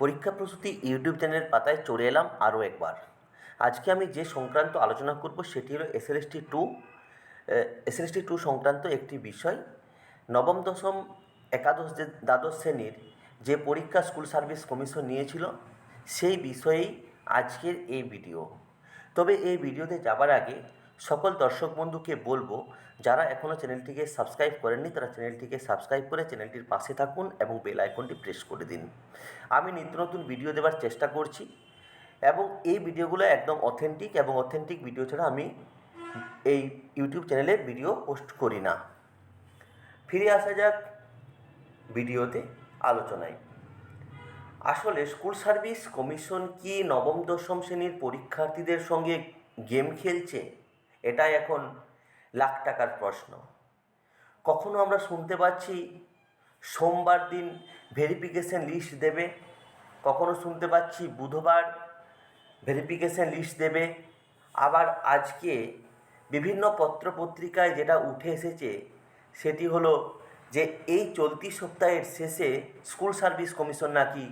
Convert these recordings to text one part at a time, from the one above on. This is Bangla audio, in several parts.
পরীক্ষা প্রস্তুতি ইউটিউব চ্যানেলের পাতায় চলে এলাম আরও একবার। আজকে আমি যে সংক্রান্ত আলোচনা করব সেটি হলো এসএলএসটি টু এসএলএসটি টু সংক্রান্ত একটি বিষয়। নবম, দশম, একাদশ যে দ্বাদশ শ্রেণির যে পরীক্ষা স্কুল সার্ভিস কমিশন নিয়েছিল, সেই বিষয়েই আজকের এই ভিডিও। তবে এই ভিডিওতে যাবার আগে সকল দর্শক বন্ধুকে বলব, যারা এখনও চ্যানেলটিকে সাবস্ক্রাইব করেননি, তারা চ্যানেলটিকে সাবস্ক্রাইব করে চ্যানেলটির পাশে থাকুন এবং বেল আইকনটি প্রেস করে দিন। আমি নিত্য নতুন ভিডিও দেওয়ার চেষ্টা করছি এবং এই ভিডিওগুলো একদম অথেন্টিক এবং অথেন্টিক ভিডিও ছাড়া আমি এই ইউটিউব চ্যানেলে ভিডিও পোস্ট করি না। ফিরে আসা যাক ভিডিওতে আলোচনায়। আসলে স্কুল সার্ভিস কমিশন কি নবম দশম শ্রেণির পরীক্ষার্থীদের সঙ্গে গেম খেলছে? এটাই এখন লাখ টাকার প্রশ্ন। কখনো আমরা শুনতে পাচ্ছি সোমবার দিন ভেরিফিকেশন লিস্ট দেবে? কখনো শুনতে পাচ্ছি বুধবার ভেরিফিকেশন লিস্ট দেবে? আবার আজকে বিভিন্ন পত্রপত্রিকায় যেটা উঠে এসেছে, সেটি হলো যে এই চলতি সপ্তাহের শেষে স্কুল সার্ভিস কমিশন নাকি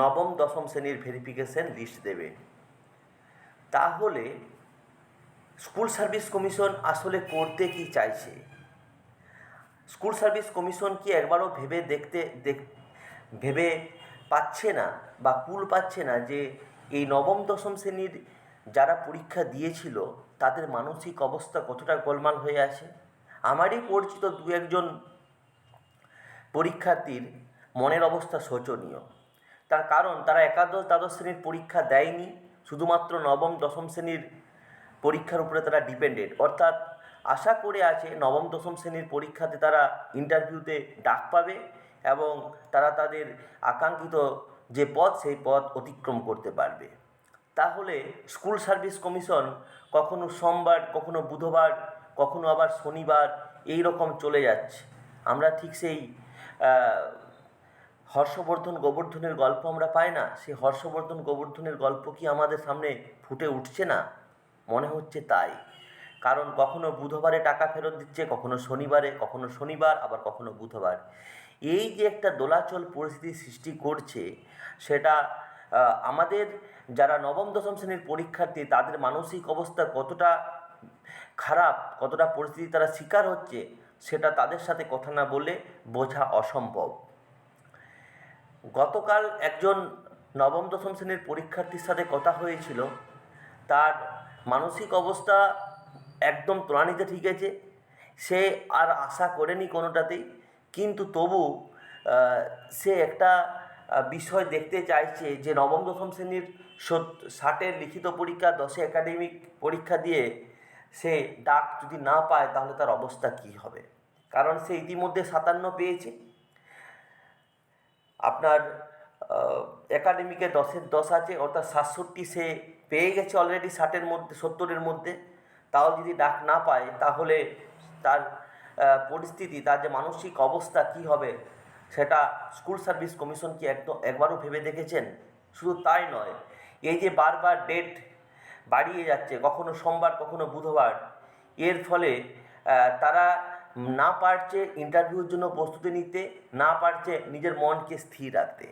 নবম, দশম শ্রেণির ভেরিফিকেশন লিস্ট দেবে। তাহলে স্কুল সার্ভিস কমিশন আসলে করতে কি চাইছে? স্কুল সার্ভিস কমিশন কি একবারও ভেবে দেখতে, দেখ, ভেবে পাচ্ছে না বা কুল পাচ্ছে না যে এই নবম, দশম শ্রেণির যারা পরীক্ষা দিয়েছিল, তাদের মানসিক অবস্থা কতটা গোলমাল হয়ে আছে? আমারই পরিচিত দু একজন পরীক্ষার্থীর মনের অবস্থা শোচনীয়। তার কারণ, তারা একাদশ, দ্বাদশ শ্রেণির পরীক্ষা দেয়নি, শুধুমাত্র নবম, দশম শ্রেণির পরীক্ষার উপরে তারা ডিপেন্ডেড অর্থাৎ আশা করে আছে নবম, দশম শ্রেণির পরীক্ষাতে তারা ইন্টারভিউতে ডাক পাবে এবং তারা তাদের আকাঙ্ক্ষিত যে পথ, সেই পথ অতিক্রম করতে পারবে। তাহলে স্কুল সার্ভিস কমিশন কখনো সোমবার, কখনো বুধবার, কখনো আবার শনিবার এই রকম চলে যাচ্ছে। আমরা ঠিক সেই হর্ষবর্ধন গোবর্ধনের গল্প আমরা পাই না। সেই হর্ষবর্ধন গোবর্ধনের গল্প কি আমাদের সামনে ফুটে উঠছে না? মনে হচ্ছে তাই। কারণ কখনো বুধবারে টাকা ফেরত দিচ্ছে, কখনো শনিবারে, কখনো শনিবার, আবার কখনো বুধবার। এই যে একটা দোলাচল পরিস্থিতি সৃষ্টি করছে, সেটা আমাদের যারা নবম, দশম শ্রেণির পরীক্ষার্থী, তাদের মানসিক অবস্থা কতটা খারাপ, কতটা পরিস্থিতি তারা শিকার হচ্ছে, সেটা তাদের সাথে কথা না বলে বোঝা অসম্ভব। গতকাল একজন নবম, দশম শ্রেণির পরীক্ষার্থীর সাথে কথা হয়েছিল। তার মানসিক অবস্থা একদম তোলানিতে ঠিক আছে। সে আর আশা করেনি কোনোটাতেই, কিন্তু তবু সে একটা বিষয় দেখতে চাইছে যে নবম, দশম শ্রেণির ষাটের লিখিত পরীক্ষা, দশে একাডেমিক পরীক্ষা দিয়ে সে ডাক যদি না পায় তাহলে তার অবস্থা কী হবে? কারণ সে ইতিমধ্যে সাতান্ন পেয়েছে। আপনার একাডেমিকে দশের দশ আছে, অর্থাৎ সাতষট্টি সে পেয়ে গেছে অলরেডি ষাটের মধ্যে, সত্তরের মধ্যে। তাও যদি ডাক না পায়, তাহলে তার পরিস্থিতি, তার যে মানসিক অবস্থা কী হবে, সেটা স্কুল সার্ভিস কমিশন কি একদম একবারও ভেবে দেখেছেন? শুধু তাই নয়, এই যে বারবার ডেট বাড়িয়ে যাচ্ছে, কখনো সোমবার, কখনো বুধবার, এর ফলে তারা না পারছে ইন্টারভিউর জন্য প্রস্তুতি নিতে, না পারছে নিজের মনকে স্থির রাখতে।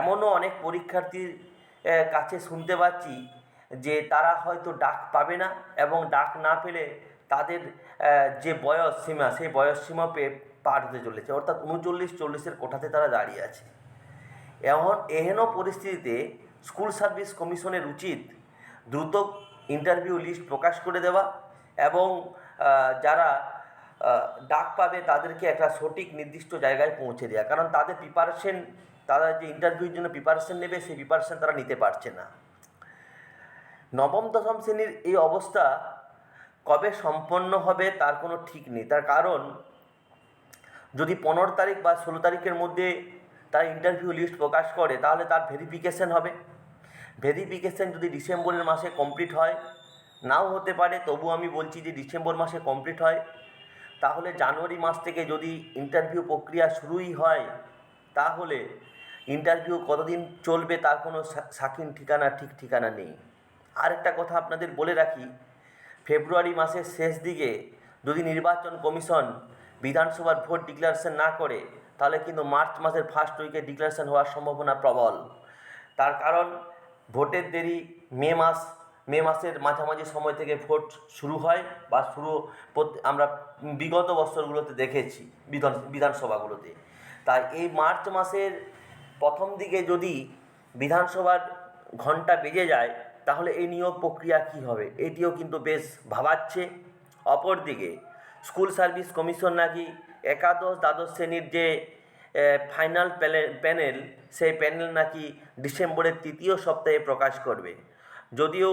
এমনও অনেক পরীক্ষার্থীর কাছে শুনতে পাচ্ছি যে তারা হয়তো ডাক পাবে না এবং ডাক না পেলে তাদের যে বয়স সীমা, সেই বয়স সীমা পেয়ে পার হতে চলেছে। অর্থাৎ উনচল্লিশ চল্লিশের কোঠাতে তারা দাঁড়িয়ে আছে। এমন, এহেন পরিস্থিতিতে স্কুল সার্ভিস কমিশনের উচিত দ্রুত ইন্টারভিউ লিস্ট প্রকাশ করে দেওয়া এবং যারা ডাক পাবে তাদেরকে একটা সঠিক নির্দিষ্ট জায়গায় পৌঁছে দেওয়া। কারণ তাদের প্রিপারেশন তারা যে ইন্টারভিউর জন্য প্রিপারেশন নেবে, সেই প্রিপারেশন তারা নিতে পারছে না। নবম, দশম শ্রেণির এই অবস্থা কবে সম্পন্ন হবে তার কোনো ঠিক নেই। তার কারণ, যদি পনেরো তারিখ বা ষোলো তারিখের মধ্যে তার ইন্টারভিউ লিস্ট প্রকাশ করে, তাহলে তার ভেরিফিকেশন হবে। ভেরিফিকেশন যদি ডিসেম্বরের মাসে কমপ্লিট হয়, নাও হতে পারে তবু আমি বলছি যে ডিসেম্বর মাসে কমপ্লিট হয়। তাহলে জানুয়ারি মাস থেকে যদি ইন্টারভিউ প্রক্রিয়া শুরুই হয়, তাহলে ইন্টারভিউ কতদিন চলবে, তার কোনো সাকিন ঠিকানা, ঠিক ঠিকানা নেই। আরেকটা কথা আপনাদের বলে রাখি, ফেব্রুয়ারি মাসের শেষ দিকে যদি নির্বাচন কমিশন বিধানসভার ভোট ডিক্লারেশন না করে, তাহলে কিন্তু মার্চ মাসের ফার্স্ট উইকে ডিক্লারেশন হওয়ার সম্ভাবনা প্রবল। তার কারণ, ভোটের দেরি মে মাস, মে মাসের মাঝামাঝি সময় থেকে ভোট শুরু হয় বা শুরু আমরা বিগত বছরগুলোতে দেখেছি, বিধান, বিধানসভাগুলোতে। তাই এই মার্চ মাসের প্রথম দিকে যদি বিধানসভার ঘণ্টা বেজে যায়, তাহলে এই নিয়োগ প্রক্রিয়া কী হবে? এটিও কিন্তু বেশ ভাবাচ্ছে। অপরদিকে স্কুল সার্ভিস কমিশন নাকি একাদশ দ্বাদশ শ্রেণির যে ফাইনাল প্যানেল, সেই প্যানেল নাকি ডিসেম্বরের তৃতীয় সপ্তাহে প্রকাশ করবে। যদিও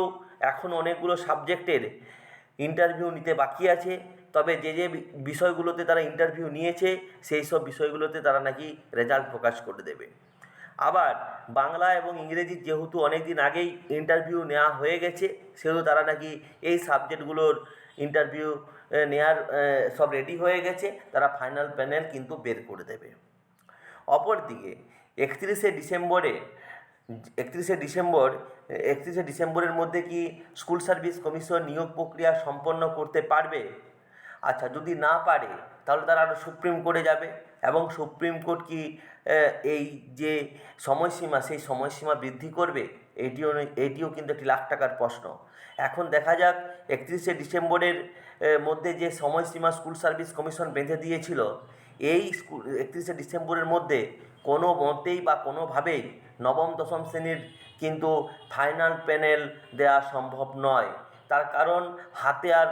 এখন অনেকগুলো সাবজেক্টের ইন্টারভিউ নিতে বাকি আছে, তবে যে যে বিষয়গুলোতে তারা ইন্টারভিউ নিয়েছে, সেই সব বিষয়গুলোতে তারা নাকি রেজাল্ট প্রকাশ করে দেবে। আবার বাংলা এবং ইংরেজি যেহেতু অনেক দিন আগেই ইন্টারভিউ নেওয়া হয়ে গেছে, সেহেতু তারা নাকি এই সাবজেক্টগুলোর ইন্টারভিউ নেওয়ার সব রেডি হয়ে গেছে, তারা ফাইনাল প্যানেল কিন্তু বের করে দেবে। অপরদিকে, একত্রিশে ডিসেম্বরে, একত্রিশে ডিসেম্বর, একত্রিশে ডিসেম্বরের মধ্যে কি স্কুল সার্ভিস কমিশন নিয়োগ প্রক্রিয়া সম্পন্ন করতে পারবে? আচ্ছা যদি না পারে, তাহলে তারা আরও সুপ্রিম কোর্টে যাবে। এবং সুপ্রিম কোর্ট কি এই যে সময়সীমা, সেই সময়সীমা বৃদ্ধি করবে, এটিও এটিও কিন্তু একটি লাখ টাকার প্রশ্ন। এখন দেখা যাক, একত্রিশে ডিসেম্বরের মধ্যে যে সময়সীমা স্কুল সার্ভিস কমিশন বেঁধে দিয়েছিল, এই স্কুল, একত্রিশে ডিসেম্বরের মধ্যে কোনো মতেই বা কোনোভাবেই নবম, দশম শ্রেণির কিন্তু ফাইনাল প্যানেল দেওয়া সম্ভব নয়। তার কারণ, হাতে আর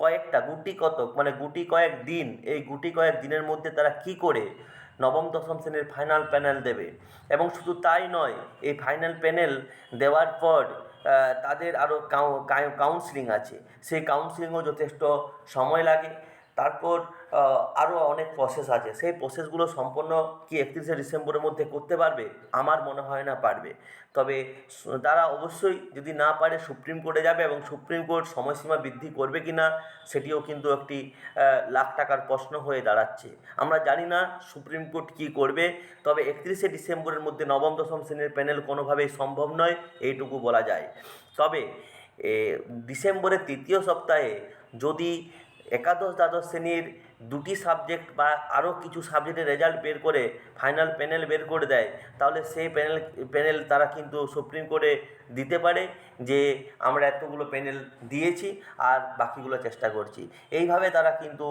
কয়েকটা, গুটি কতক মানে গুটি কয়েক দিন, এই গুটি কয়েক দিনের মধ্যে তারা কি করে নবম, দশম শ্রেণির ফাইনাল প্যানেল দেবে? এবং শুধু তাই নয়, এই ফাইনাল প্যানেল দেওয়ার পর তাদের আরও কাউন্সিলিং আছে। সেই কাউন্সিলিংও যথেষ্ট সময় লাগে। তারপর আরও অনেক প্রসেস আছে। সেই প্রসেসগুলো সম্পন্ন কি একত্রিশে ডিসেম্বরের মধ্যে করতে পারবে? আমার মনে হয় না পারবে। তবে তারা অবশ্যই যদি না পারে, সুপ্রিম কোর্টে যাবে এবং সুপ্রিম কোর্ট সময়সীমা বৃদ্ধি করবে কি না সেটিও কিন্তু একটি লাখ টাকার প্রশ্ন হয়ে দাঁড়াচ্ছে। আমরা জানি না সুপ্রিম কোর্ট কী করবে, তবে একত্রিশে ডিসেম্বরের মধ্যে নবম, দশম শ্রেণির প্যানেল কোনোভাবেই সম্ভব নয়, এইটুকু বলা যায়। তবে ডিসেম্বরের তৃতীয় সপ্তাহে যদি একাদশ দ্বাদশ শ্রেণির দুটি সাবজেক্ট বা আরও কিছু সাবজেক্টের রেজাল্ট বের করে ফাইনাল প্যানেল বের করে দেয়, তাহলে সেই প্যানেল প্যানেল তারা কিন্তু সুপ্রিম কোর্টে দিতে পারে যে আমরা এতগুলো প্যানেল দিয়েছি আর বাকিগুলো চেষ্টা করছি। এইভাবে তারা কিন্তু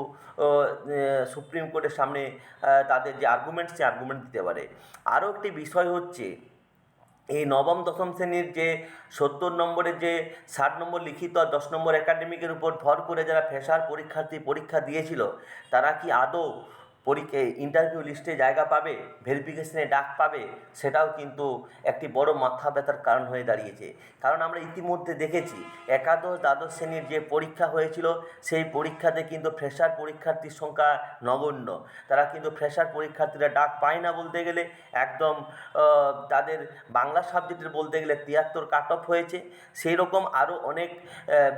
সুপ্রিম কোর্টের সামনে তাদের যে আর্গুমেন্ট সেই আর্গুমেন্ট দিতে পারে। আরও একটি বিষয় হচ্ছে এই নবম, দশম শ্রেণির যে সত্তর নম্বরের যে ষাট নম্বর লিখিত আর দশ নম্বর একাডেমিকের উপর ভর করে যারা ফেসার পরীক্ষার্থী পরীক্ষা দিয়েছিল, তারা কি আদৌ পরীক্ষা ইন্টারভিউ লিস্টে জায়গা পাবে ভেরিফিকেশনে ডাক পাবে সেটাও কিন্তু একটি বড় মাথা ব্যথার কারণ হয়ে দাঁড়িয়েছে। কারণ আমরা ইতিমধ্যে দেখেছি একাদশ দ্বাদশ শ্রেণির যে পরীক্ষা হয়েছিল সেই পরীক্ষাতে কিন্তু ফ্রেশার পরীক্ষার্থীর সংখ্যা নগণ্য। তারা কিন্তু ফ্রেশার পরীক্ষার্থীরা ডাক পায় না বলতে গেলে একদম তাদের বাংলা সাবজেক্টের বলতে গেলে তিয়াত্তর কাট অফ হয়েছে। সেই রকম আরও অনেক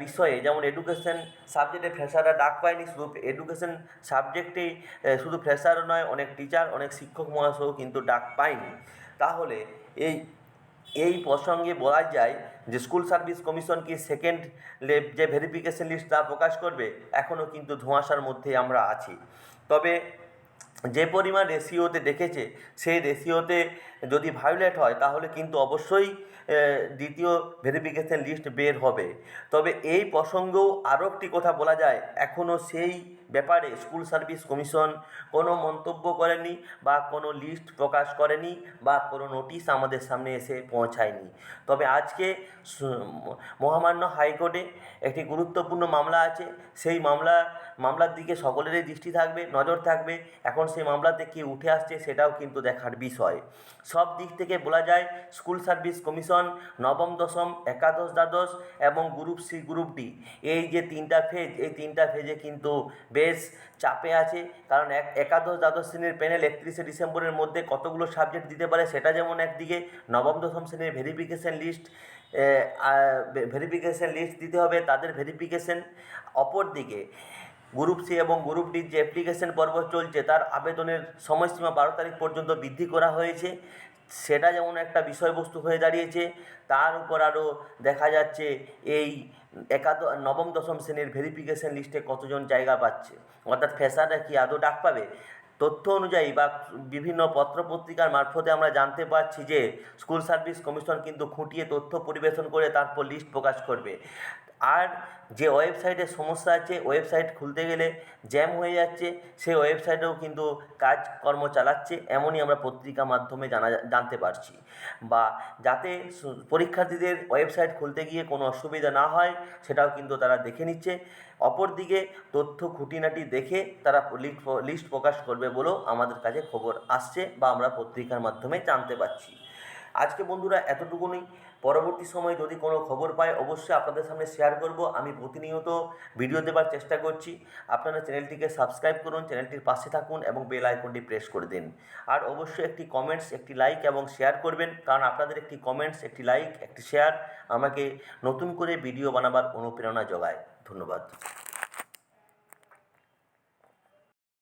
বিষয়ে যেমন এডুকেশন সাবজেক্টে ফ্রেশাররা ডাক পায়নি শুধু এডুকেশন সাবজেক্টেই আহ, শুধু ফ্রেশারও নয়, অনেক টিচার অনেক শিক্ষক মহাশয়ও কিন্তু ডাক পায়নি। তাহলে এই এই প্রসঙ্গে বলা যায় যে স্কুল সার্ভিস কমিশন কি সেকেন্ড যে ভেরিফিকেশন লিস্ট তা প্রকাশ করবে এখনও কিন্তু ধোঁয়াশার মধ্যে আমরা আছি। তবে যে পরিমাণ রেশিওতে দেখেছে, সেই রেশিওতে যদি ভায়োলেট হয়, তাহলে কিন্তু অবশ্যই দ্বিতীয় ভেরিফিকেশন লিস্ট বের হবে। তবে এই প্রসঙ্গেও আরও একটি কথা বলা যায় এখনও সেই ব্যাপারে স্কুল সার্ভিস কমিশন কোনো মন্তব্য করেনি বা কোনো লিস্ট প্রকাশ করেনি বা কোনো নোটিশ আমাদের সামনে এসে পৌঁছায়নি। তবে আজকে মহামান্য হাইকোর্টে একটি গুরুত্বপূর্ণ মামলা আছে, সেই মামলা, মামলার দিকে সকলেরই দৃষ্টি থাকবে, নজর থাকবে। এখন সেই মামলাতে কি উঠে আসছে সেটাও কিন্তু দেখার বিষয়। সব দিক থেকে বলা যায়, স্কুল সার্ভিস কমিশন, নবম, দশম, একাদশ, দ্বাদশ এবং গ্রুপ সি, গ্রুপ ডি। এই যে তিনটা ফেজ এই তিনটা ফেজে কিন্তু বেশ চাপে আছে। কারণ এক, একাদশ, দ্বাদশ শ্রেণির প্যানেল একত্রিশে ডিসেম্বরের মধ্যে কতগুলো সাবজেক্ট দিতে পারে সেটা যেমন একদিকে, নবম, দশম শ্রেণির ভেরিফিকেশন লিস্ট ভেরিফিকেশন লিস্ট দিতে হবে তাদের ভেরিফিকেশন অপরদিকে গ্রুপ সি এবং গ্রুপ ডির যে অ্যাপ্লিকেশন পর্ব চলছে, তার আবেদনের সময়সীমা বারো তারিখ পর্যন্ত বৃদ্ধি করা হয়েছে। সেটা যেমন একটা বিষয়বস্তু হয়ে দাঁড়িয়েছে, তার উপর আরও দেখা যাচ্ছে এই একাদ, নবম, দশম শ্রেণির ভেরিফিকেশন লিস্টে কতজন জায়গা পাচ্ছে। অর্থাৎ ফ্রেশাররা কি আদৌ ডাক পাবে? তথ্য অনুযায়ী বা বিভিন্ন পত্রপত্রিকার মারফতে আমরা জানতে পারছি যে স্কুল সার্ভিস কমিশন কিন্তু খুঁটিয়ে তথ্য পরিবেশন করে তারপর লিস্ট প্রকাশ করবে। আর যে ওয়েবসাইটের সমস্যা আছে ওয়েবসাইট খুলতে গেলে জ্যাম হয়ে যাচ্ছে, সেই ওয়েবসাইটেও কিন্তু কাজকর্ম চালাচ্ছে, এমনই আমরা পত্রিকা মাধ্যমে জানা জানতে পারছি। বা যাতে পরীক্ষার্থীদের ওয়েবসাইট খুলতে গিয়ে কোনো অসুবিধা না হয়, সেটাও কিন্তু তারা দেখে নিচ্ছে। অপরদিকে তথ্য খুঁটিনাটি দেখে তারা লিস্ট লিস্ট প্রকাশ করবে বলেও আমাদের কাছে খবর আসছে বা আমরা পত্রিকার মাধ্যমে জানতে পারছি। আজকে বন্ধুরা এতটুকুনি। পরবর্তী সময়ে যদি কোনো খবর পাই, অবশ্যই আপনাদের সামনে শেয়ার করব। আমি প্রতিনিয়ত ভিডিও দেবার চেষ্টা করছি। আপনারা চ্যানেলটিকে সাবস্ক্রাইব করুন চ্যানেলটির পাশে থাকুন এবং বেল আইকনটি প্রেস করে দিন। আর অবশ্যই একটি কমেন্টস একটি লাইক এবং শেয়ার করবেন, কারণ আপনাদের একটি কমেন্টস একটি লাইক একটি শেয়ার আমাকে নতুন করে ভিডিও বানাবার অনুপ্রেরণা যোগায়। ধন্যবাদ।